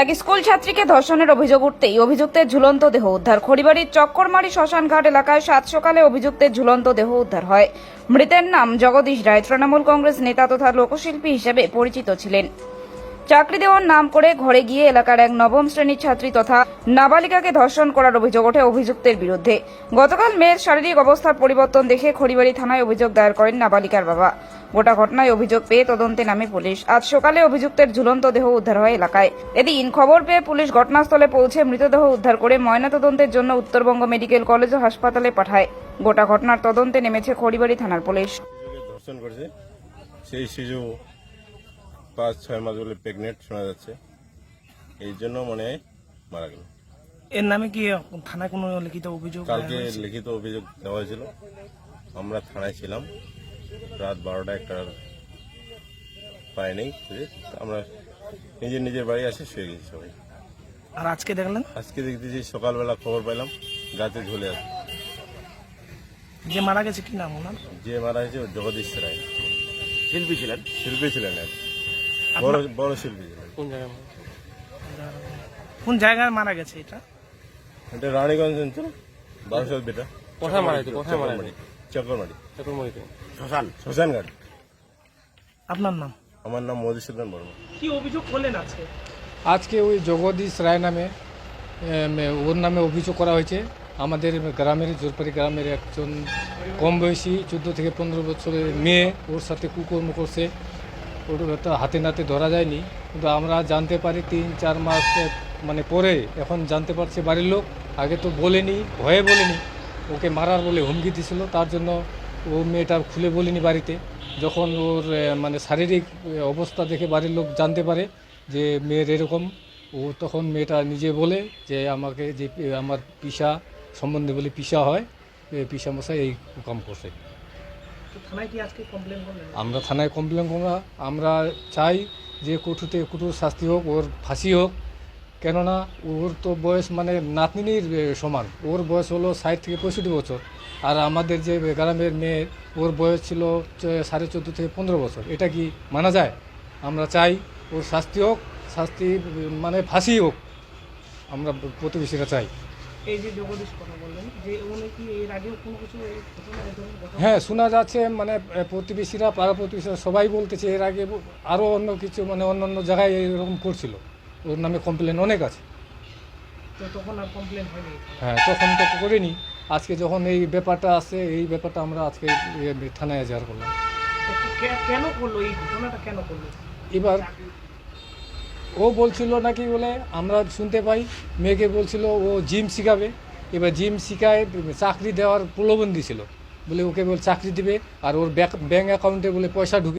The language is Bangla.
এক স্কুল ছাত্রীকে ধর্ষণের অভিযোগ উঠতেই অভিযুক্তের ঝুলন্ত দেহ উদ্ধার। খড়িবাড়ির চক্করমারি শ্মশানঘাট এলাকায় সাত সকালে অভিযুক্তের ঝুলন্ত দেহ উদ্ধার হয়। মৃতের নাম জগদীশ রায়। তৃণমূল কংগ্রেস নেতা তথা লোকশিল্পী হিসেবে পরিচিত ছিলেন। চাকরি দেওয়ার নাম করে ঘরে গিয়ে এলাকার এক নবম শ্রেণির ছাত্রী তথা নাবালিকাকে ধর্ষণ করার অভিযোগ ওঠে অভিযুক্তের বিরুদ্ধে। গতকাল মেয়ের শারীরিক অবস্থার পরিবর্তন দেখে খড়িবাড়ি থানায় অভিযোগ দায়ের করেন নাবালিকার বাবা। গোটা ঘটনায় অভিযোগ পেয়ে তদন্তে নামে পুলিশ। আজ সকালে অভিযুক্তের ঝুলন্ত দেহ উদ্ধার হয় এলাকায়। এদিন খবর পেয়ে পুলিশ ঘটনাস্থলে পৌঁছে মৃতদেহ উদ্ধার করে ময়নাতদন্তের জন্য উত্তরবঙ্গ মেডিকেল কলেজ ও হাসপাতালে পাঠায়। গোটা ঘটনার তদন্তে নেমেছে খড়িবাড়ি থানার পুলিশ। সেই পাঁচ ছয় মাস বলে প্রেগনেন্ট শোনা যাচ্ছে। এই জন্য মনে মারা গেল। এর নামে কি থানায় কোনো লিখিত অভিযোগ কালকে লিখিত অভিযোগ দেওয়া হয়েছিল। আমরা থানায় ছিলাম। রাত বারোটা একটা পাই নেই খুঁজে আমরা নিজের নিজের বাড়ি আসে শুয়ে গেছি সবাই। আর আজকে দেখলেন? আজকে দেখতেছি সকালবেলা খবর পেলাম গাছে ঝুলে আছে। যে মারা গেছে কি নাম ওনার? যে মারা গেছে জগদীশ রায়। শিল্পী ছিলেন? শিল্পী ছিলেন। এক বড় বড় শিল্পী কোন জায়গায় কোন জায়গায় মারা গেছে এটা? এটা রানীগঞ্জ অঞ্চল বারোশো বেটা। কোথায় মারা হয়েছে? কোথায় মারা চক্রমারি চক্রমারি চক্রমণিতে। শ্মশান শ্মশানঘাট আপনার নাম? আমার নাম মধুসূদন বর্মা। কি অভিযোগ করলেন আজকে? আজকে ওই জগদীশ রায় নামে ওর নামে অভিযোগ করা হয়েছে। আমাদের গ্রামের জোরপাড়ি গ্রামের একজন কম বয়সী চোদ্দ থেকে পনেরো বছরের মেয়ে ওর সাথে কুকর্ম করছে। ওর তো হাতে নাতে ধরা যায়নি। কিন্তু আমরা জানতে পারি তিন, চার মাস মানে পরে এখন জানতে পারছে বাড়ির লোক। আগে তো বলেনি, ভয়ে বলেনি। ওকে মারার বলে হুমকি দিছিল। তার জন্য ও মেয়েটা খুলে বলিনি বাড়িতে। যখন ওর মানে শারীরিক অবস্থা দেখে বাড়ির লোক জানতে পারে যে মেয়ের এরকম, ও তখন মেয়েটা নিজে বলে যে আমাকে যে আমার পিসা, সম্বন্ধে বলে পিসা হয়। পিসা মশাই এই কাম করছে। আমরা থানায় কমপ্লেন করা আমরা চাই যে কঠুতে কঠোর শাস্তি হোক, ওর ফাঁসি হোক। কেননা ওর তো বয়স মানে নাতনির সমান। ওর বয়স হলো ষাট থেকে পঁয়ষট্টি বছর। আর আমাদের যে গ্রামের মেয়ে, ওর বয়স ছিল সাড়ে চোদ্দ থেকে পনেরো বছর। এটা কি মানা যায়? আমরা চাই ওর শাস্তি হোক, শাস্তি মানে ফাঁসি হোক। আমরা প্রতিবেশীরা চাই। এই যে জগদীশ কথা বললেন যে উনি কি এর আগেও কোনো কিছু হ্যাঁ শোনা যাচ্ছে মানে প্রতিবেশীরা পাড়া প্রতিবেশীরা সবাই বলতেছে এর আগে আরও অন্য কিছু মানে অন্য অন্য জায়গায় এরকম করছিল। ওর নামে কমপ্লেন অনেক আছে। তো তখন আর কমপ্লেন হয়নি হ্যাঁ তখন তো করিনি। আজকে যখন এই ব্যাপারটা আসে এই ব্যাপারটা আমরা আজকে থানায় এজাহার করলাম। কেন করল? এই ঘটনাটা কেন করল? এবার ও বলছিল নাকি বলে, আমরা শুনতে পাই। মেয়েকে বলছিল, ও জিম শিখাবে। এবার জিম শিখায়, চাকরি দেওয়ার প্রলোভন দিছিল। বলে ওকে বলে, চাকরি দিবে। আর ওর ব্যাঙ্ক অ্যাকাউন্টে বলে পয়সা ঢুকে